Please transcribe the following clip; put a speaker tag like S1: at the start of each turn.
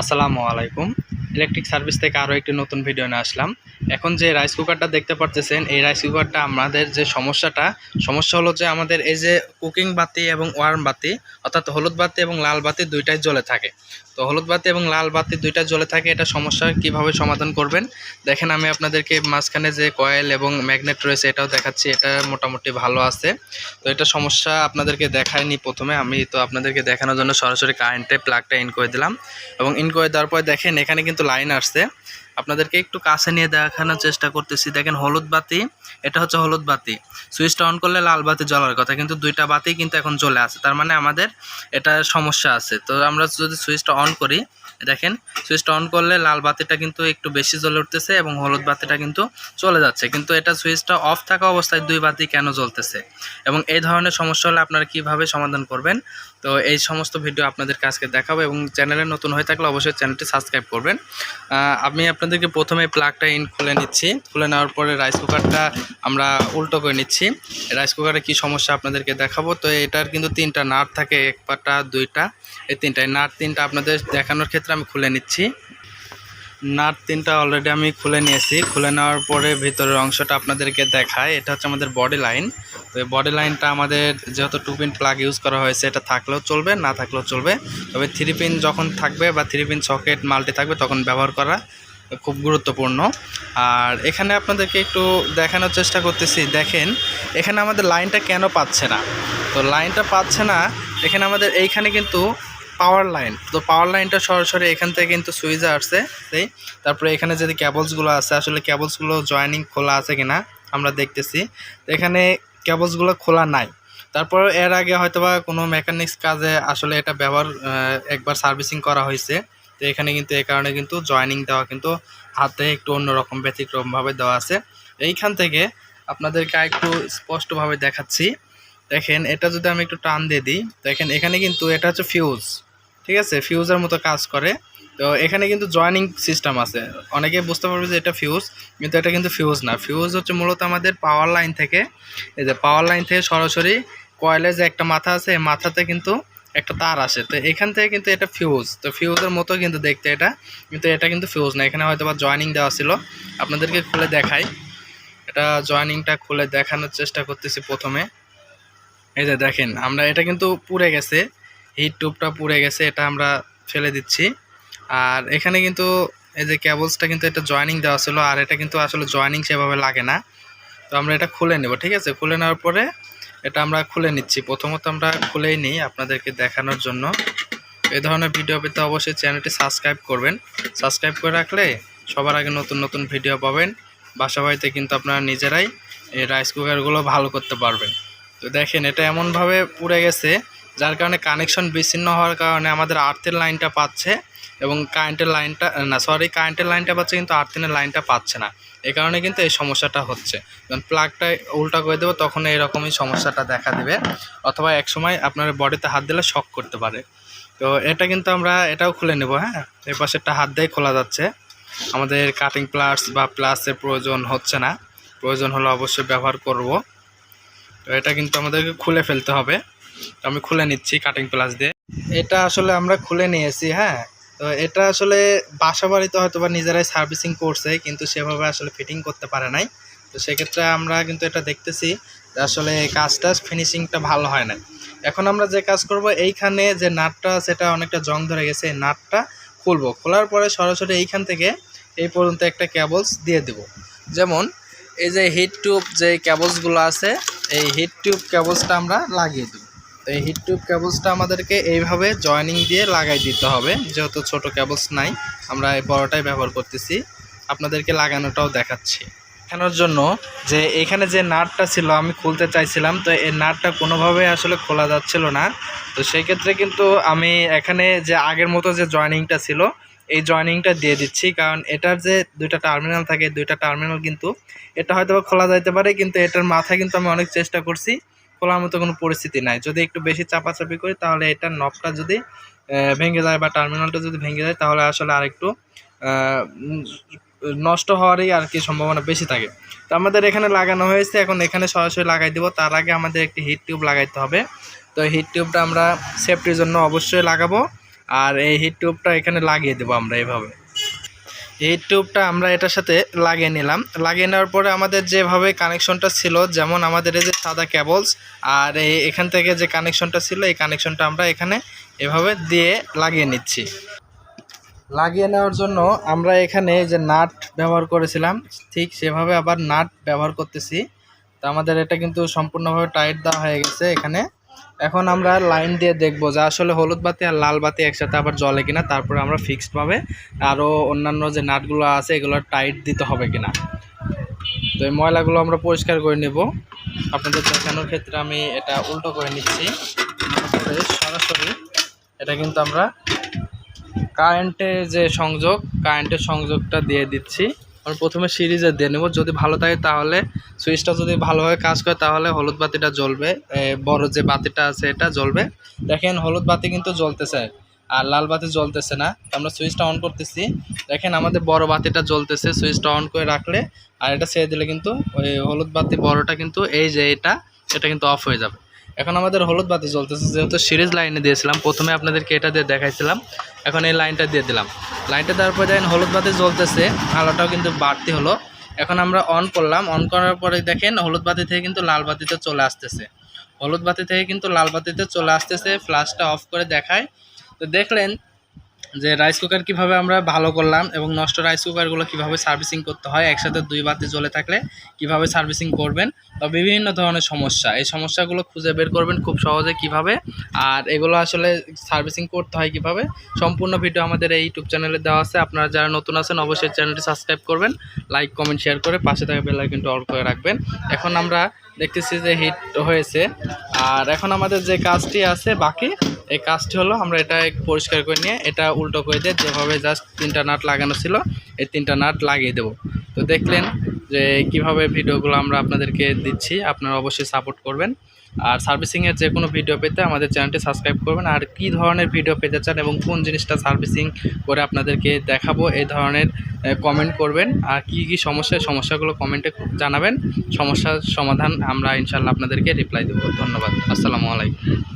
S1: আসসালামু আলাইকুম। Electric service থেকে আরও একটি নতুন ভিডিও নিয়ে আসলাম। এখন যে রাইস কুকারটা দেখতে পারতেছেন, এই রাইস কুকারটা আমাদের যে সমস্যাটা, সমস্যা হলো যে আমাদের এই যে কুকিং বাতি এবং ওয়ার্ম বাতি, অর্থাৎ হলুদ বাতি এবং লাল বাতি দুইটাই জ্বলে থাকে। তো হলুদ বাতি এবং লাল বাতি দুইটা জ্বলে থাকে, এটা সমস্যা কীভাবে সমাধান করবেন? দেখেন আমি আপনাদেরকে মাঝখানে যে কয়েল এবং ম্যাগনেট রয়েছে, এটাও দেখাচ্ছি, এটা মোটামুটি ভালো আছে। তো এটা সমস্যা আপনাদেরকে দেখায়নি প্রথমে, আমি তো আপনাদেরকে দেখানোর জন্য সরাসরি কারেন্টে প্লাগটা ইন করে দিলাম। এবং ইন করে দেওয়ার পরে দেখেন, এখানে কিন্তু লাইন আসছে। আপনাদেরকে একটু কাছে নিয়ে দেখানোর চেষ্টা করতেছি। দেখেন, হলুদ বাতি, এটা হচ্ছে হলুদ বাতি। সুইচটা অন করলে লাল বাতি জ্বলার কথা, কিন্তু দুইটা বাতি কিন্তু এখন জ্বলে আছে। তার মানে আমাদের এটা সমস্যা আছে। তো আমরা যদি সুইচটা অন করি দেখেন, সুইচটা অন করলে লাল বাতিটা কিন্তু একটু বেশি জ্বলে উঠতেছে এবং হলুদ বাতিটা কিন্তু চলে যাচ্ছে। কিন্তু এটা সুইচটা অফ থাকা অবস্থায় দুই বাতি কেন জ্বলতেছে? এবং এই ধরনের সমস্যা হলে আপনারা কীভাবে সমাধান করবেন? তো এই সমস্ত ভিডিও আপনাদেরকে আজকে দেখাবো এবং চ্যানেলে নতুন হয়ে থাকলে অবশ্যই চ্যানেলটি সাবস্ক্রাইব করবেন। আমি আপনাদেরকে প্রথমে প্লাগটা ইন খুলে নিচ্ছি। খুলে নেওয়ার পরে রাইস কুকারটা আমরা উল্টো করে নিচ্ছি। রাইস কুকারে কি সমস্যা আপনাদেরকে দেখাবো? তো এটার কিন্তু তিনটা নাট থাকে, এক পাটা, দুইটা। এই তিনটা এই নাট তিনটা আপনাদের দেখানোর ক্ষেত্রে আমি খুলে নিচ্ছি। নাট তিনটা অলরেডি আমি খুলে নিয়েছি। খুলে নেওয়ার পরে ভিতরের অংশটা আপনাদেরকে দেখায়। এটা হচ্ছে আমাদের বডি লাইন তো এই বডি লাইনটা আমাদের যেহেতু টু পিন প্লাগ ইউজ করা হয়েছে, এটা থাকলেও চলবে, না থাকলেও চলবে। তবে থ্রি পিন যখন থাকবে বা থ্রি পিন সকেট মাল্টি থাকবে, তখন ব্যবহার করা খুব গুরুত্বপূর্ণ। আর এখানে আপনাদেরকে একটু দেখানোর চেষ্টা করতেছি। দেখেন, এখানে আমাদের লাইনটা কেন পাচ্ছে না? তো লাইনটা পাচ্ছে না, এখানে আমাদের, এইখানে কিন্তু পাওয়ার লাইন তো পাওয়ার লাইনটা সরাসরি এখান থেকে কিন্তু সুইচে আসছে সেই তারপরে এখানে যদি ক্যাবলসগুলো আছে, আসলে ক্যাবলসগুলো জয়েনিং খোলা আছে কিনা আমরা দেখতেছি। এখানে ক্যাবলসগুলো খোলা নাই। তারপর এর আগে হয়তোবা কোনো মেকানিক্স কাজে আসলে এটা ব্যবহার একবার সার্ভিসিং করা হয়েছে। তো এখানে কিন্তু এ কারণে কিন্তু জয়েনিং দেওয়া কিন্তু হাতে একটু অন্যরকম ব্যতিক্রমভাবে দেওয়া আছে। এইখান থেকে আপনাদেরকে একটু স্পষ্টভাবে দেখাচ্ছি। দেখেন, এটা যদি আমি একটু টান দিয়ে দিই, দেখেন এখানে কিন্তু এটা হচ্ছে ফিউজ ঠিক আছে? ফিউজের মতো কাজ করে। তো এখানে কিন্তু জয়েনিং সিস্টেম আছে। অনেকে বুঝতে পারবে যে এটা ফিউজ কিন্তু এটা কিন্তু ফিউজ না। ফিউজ হচ্ছে মূলত আমাদের পাওয়ার লাইন থেকে। এই যে পাওয়ার লাইন থেকে সরাসরি কয়েলের যে একটা মাথা আছে, এই মাথাতে কিন্তু একটা তার আসে। তো এখান থেকে কিন্তু এটা ফিউজ তো ফিউজের মতো কিন্তু দেখতে এটা, কিন্তু এটা কিন্তু ফিউজ না। এখানে হয়তো বা জয়েনিং দেওয়া ছিল। আপনাদেরকে খুলে দেখাই। এটা জয়েনিংটা খুলে দেখানোর চেষ্টা করতেছি প্রথমে। এই যে দেখেন, আমরা এটা কিন্তু পুড়ে গেছে। হিট টিউবটা পুড়ে গেছে, এটা আমরা ফেলে দিচ্ছি। আর এখানে কিন্তু এই যে ক্যাবলসটা কিন্তু এটা জয়েনিং দেওয়া ছিল, আর এটা কিন্তু আসলে জয়েনিং সেভাবে লাগে না। তো আমরা এটা খুলে নেব, ঠিক আছে? খুলে নেওয়ার পরে এটা আমরা খুলে নিচ্ছি। প্রথমত আমরা খুলেই নিই আপনাদেরকে দেখানোর জন্য। এই ধরনের ভিডিও পেতে অবশ্যই চ্যানেলটি সাবস্ক্রাইব করবেন। সাবস্ক্রাইব করে রাখলে সবার আগে নতুন নতুন ভিডিও পাবেন। বাসা বাড়িতে কিন্তু আপনারা নিজেরাই এই রাইস কুকারগুলো ভালো করতে পারবেন। তো দেখেন, এটা এমনভাবে পুড়ে গেছে যার কারণে কানেকশন বিচ্ছিন্ন হওয়ার কারণে আমাদের আর্থের লাইনটা পাচ্ছে এবং কারেন্টের লাইনটা না সরি কারেন্টের লাইনটা পাচ্ছে কিন্তু আর্থিনের লাইনটা পাচ্ছে না। এই কারণে কিন্তু এই সমস্যাটা হচ্ছে। যখন প্লাগটা উল্টা করে দেবো, তখন এরকমই সমস্যাটা দেখা দেবে। অথবা এক সময় আপনার বডিতে হাত দিলে শক করতে পারে। তো এটা কিন্তু আমরা, এটাও খুলে নেব হ্যাঁ? এই পাশেরটা হাত দিয়ে খোলা যাচ্ছে। আমাদের কাটিং প্লাস বা প্লাসের প্রয়োজন হচ্ছে না। প্রয়োজন হলে অবশ্যই ব্যবহার করব। তো এটা কিন্তু আমাদেরকে খুলে ফেলতে হবে। আমি খুলে নিচ্ছি কাটিং প্লাস দিয়ে। এটা আসলে আমরা খুলে নিয়েছি হ্যাঁ। তো এটা আসলে বাসা বাড়িতে হয়তো বা নিজেরাই সার্ভিসিং করছে, কিন্তু সেভাবে আসলে ফিটিং করতে পারে নাই। তো সেক্ষেত্রে আমরা কিন্তু এটা দেখতেছি যে আসলে কাজটা ফিনিশিংটা ভালো হয় না এখন আমরা যে কাজ করব, এইখানে যে নাটটা সেটা অনেকটা জং ধরে গেছে, এই নাটটা খুলবো। খোলার পরে সরাসরি এইখান থেকে এই পর্যন্ত একটা ক্যাবলস দিয়ে দেব। যেমন এই যে হিট টিউব যে ক্যাবলসগুলো আছে, এই হিট টিউব ক্যাবলসটা আমরা লাগিয়ে দেব। এই হিট টিউব ক্যাবলসটা আমাদেরকে এইভাবে জয়েনিং দিয়ে লাগাই দিতে হবে। যেহেতু ছোট ক্যাবলস নাই, আমরা এই বড়টাই ব্যবহার করতেছি। আপনাদেরকে লাগানোটাও দেখাচ্ছি। দেখানোর জন্য যে এখানে যে নাটটা ছিল, আমি খুলতে চাইছিলাম, তো এই নাটটা কোনোভাবে আসলে খোলা যাচ্ছিল না। তো সেই ক্ষেত্রে কিন্তু আমি এখানে যে আগের মতো যে জয়েনিংটা ছিল, এই জয়েনিংটা দিয়ে দিচ্ছি। কারণ এটার যে দুইটা টার্মিনাল থাকে, দুইটা টার্মিনাল কিন্তু এটা হয়তো খোলা যাইতে পারে, কিন্তু এটার মাথা কিন্তু আমি অনেক চেষ্টা করছি খোলার মতো কোনো পরিস্থিতি নাই। যদি একটু বেশি চাপাচাপি করি, তাহলে এটার নবটা যদি ভেঙে যায় বা টার্মিনালটা যদি ভেঙে যায়, তাহলে আসলে আরেকটু নষ্ট হওয়ারই আর কি সম্ভাবনা বেশি থাকে। তো আমাদের এখানে লাগানো হয়েছে, এখন এখানে সরাসরি লাগাই দিব। তার আগে আমাদের একটি হিট টিউব লাগাইতে হবে। তো হিট টিউবটা আমরা সেফটির জন্য অবশ্যই লাগাবো। আর এই হিট টিউবটা এখানে লাগিয়ে দেবো আমরা এইভাবে এই টিউবটা আমরা এটার সাথে লাগিয়ে নিলাম। লাগিয়ে নেওয়ার পরে আমাদের যেভাবে কানেকশনটা ছিল, যেমন আমাদের এই যে সাদা কেবলস আর এই এখান থেকে যে কানেকশনটা ছিল, এই কানেকশনটা আমরা এখানে এভাবে দিয়ে লাগিয়ে নিচ্ছি। লাগিয়ে নেওয়ার জন্য আমরা এখানে যে নাট ব্যবহার করেছিলাম, ঠিক সেভাবে আবার নাট ব্যবহার করতেছি। তো আমাদের এটা কিন্তু সম্পূর্ণভাবে টাইট দেওয়া হয়ে গেছে এখানে। এখন আমরা লাইন দিয়ে দেখব যে আসলে হলুদ বাতি আর লাল বাতি একসাথে আবার জ্বলে কিনা, তারপরে আমরা ফিক্সডভাবে আরও অন্যান্য যে নাটগুলো আছে এগুলো টাইট দিতে হবে কিনা। তো এই ময়লাগুলো আমরা পরিষ্কার করে নেব। আপনাদের দেখানোর ক্ষেত্রে আমি এটা উল্টো করে নিচ্ছি। সরাসরি এটা কিন্তু আমরা কারেন্টের যে সংযোগ কারেন্টের সংযোগটা দিয়ে দিচ্ছি। আমরা প্রথমে সিরিজে দিয়ে নেব। যদি ভালো থাকে তাহলে সুইচটা যদি ভালোভাবে কাজ করে, তাহলে হলুদ বাতিটা জ্বলবে। বড় যে বাতিটা আছে এটা জ্বলবে। দেখেন হলুদ বাতি কিন্তু জ্বলতেছে, আর লাল বাতি জ্বলতেছে না। আমরা সুইচটা অন করতেছি। দেখেন আমাদের বড় বাতিটা জ্বলতেছে সুইচটা অন করে রাখলে। আর এটা ছেড়ে দিলে কিন্তু ওই হলুদ বাতি বড়টা কিন্তু এই যে এটা এটা কিন্তু অফ হয়ে যাবে। এখন আমাদের হলুদ বাতি জ্বলতেছে, যেহেতু সিরিজ লাইনে দিয়েছিলাম, প্রথমে আপনাদেরকে এটা দিয়ে দেখাইছিলাম, এখন এই লাইনটা দিয়ে দিলাম। লাইনটা দেওয়ার পরে দেখেন হলুদ বাতি জ্বলতেছে, আলোটাও কিন্তু বাড়তি হলো। এখন আমরা অন করলাম অন করার পরে দেখেন হলুদ বাতি থেকে কিন্তু লাল বাতিতে চলে আসতেছে। হলুদ বাতি থেকে কিন্তু লাল বাতিতে চলে আসতেছে ফ্লাশটা অফ করে দেখায়। তো দেখলেন যে রাইস কুকার কীভাবে আমরা ভালো করলাম এবং নষ্ট রাইস কুকারগুলো কীভাবে সার্ভিসিং করতে হয়, একসাথে দুই বাতি জ্বলে থাকলে কীভাবে সার্ভিসিং করবেন বা বিভিন্ন ধরনের সমস্যা, এই সমস্যাগুলো খুঁজে বের করবেন খুব সহজে কীভাবে। আর এগুলো আসলে সার্ভিসিং করতে হয় কীভাবে, সম্পূর্ণ ভিডিও আমাদের এই ইউটিউব চ্যানেলে দেওয়া আছে, আপনারা যারা নতুন আছেন অবশ্যই চ্যানেলটি সাবস্ক্রাইব করবেন লাইক কমেন্ট শেয়ার করে পাশে থাকা বেল আইকনটি অল করে রাখবেন। এখন আমরা দেখতেছি যে হিট হয়েছে। আর এখন আমাদের যে কাজটি আছে বাকি, এই কাজটি হলো আমরা এটা পরিষ্কার করে নিয়ে এটা উল্টো করে দিয়ে যেভাবে জাস্ট তিনটা নাট লাগানো ছিল, এই তিনটা নাট লাগিয়ে দেবো। তো দেখলেন যে কীভাবে ভিডিওগুলো আমরা আপনাদেরকে দিচ্ছি, আপনারা অবশ্যই সাপোর্ট করবেন। আর সার্ভিসিংয়ের যে কোনো ভিডিও পেতে আমাদের চ্যানেলটি সাবস্ক্রাইব করবেন। আর কী ধরনের ভিডিও পেতে চান এবং কোন জিনিসটা সার্ভিসিং করে আপনাদেরকে দেখাবো এই ধরনের কমেন্ট করবেন। আর কী কী সমস্যা, সমস্যাগুলো কমেন্টে জানাবেন। সমস্যার সমাধান আমরা ইনশাল্লাহ আপনাদেরকে রিপ্লাই দেবো। ধন্যবাদ। আসসালামু আলাইকুম।